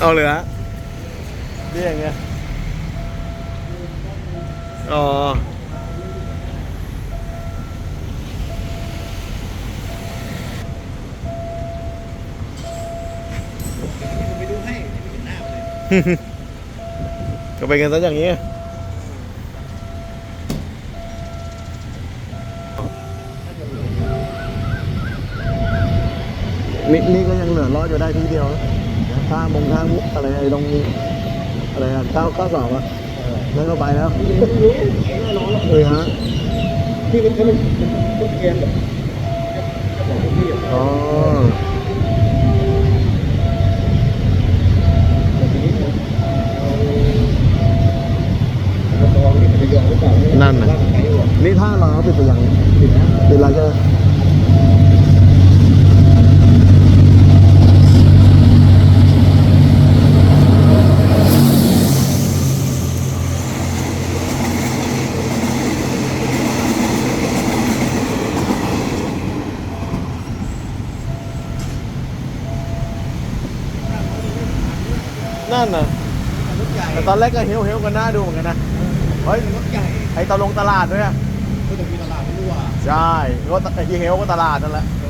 เอาเลยฮะนี่อย่างเงี้ยอ๋อไปดูให้ไม่เห็นหน้าเลยก็เป็นกันซะอย่างนี้นี่นี่ก็ยังเหลือรอดอยู่ได้ทีเดียวนะ ทางมงทางมุกอะไรไอ้ตรงอะไรอะเก้าเก้าสองอะนั่นก็ไปแล้วไม่รู้แน่นอนแล้วเออฮะที่มันเขาเป็นเป็นเกมแบบจะบอกพี่อะอ๋อทีนี้เราตองนี่มันจะยอมหรือเปล่านั่นน่ะว่ามันไปหรอนี่ท่าเราเขาปิดไปยังผิดนะปิดแล้วใช่ไหม นั่นน่ะรถใหญ่แต่ตอนแรกก็เฮลเฮลกันหน้าดูเหมือนกันนะเฮ้ยรถใหญ่ไอตอนลงตลาดด้วยอะก็จะมีตลาดไม่รู้ว่าใช่ก็ไอที่เฮลก็ตลาดนั่นแหละเอ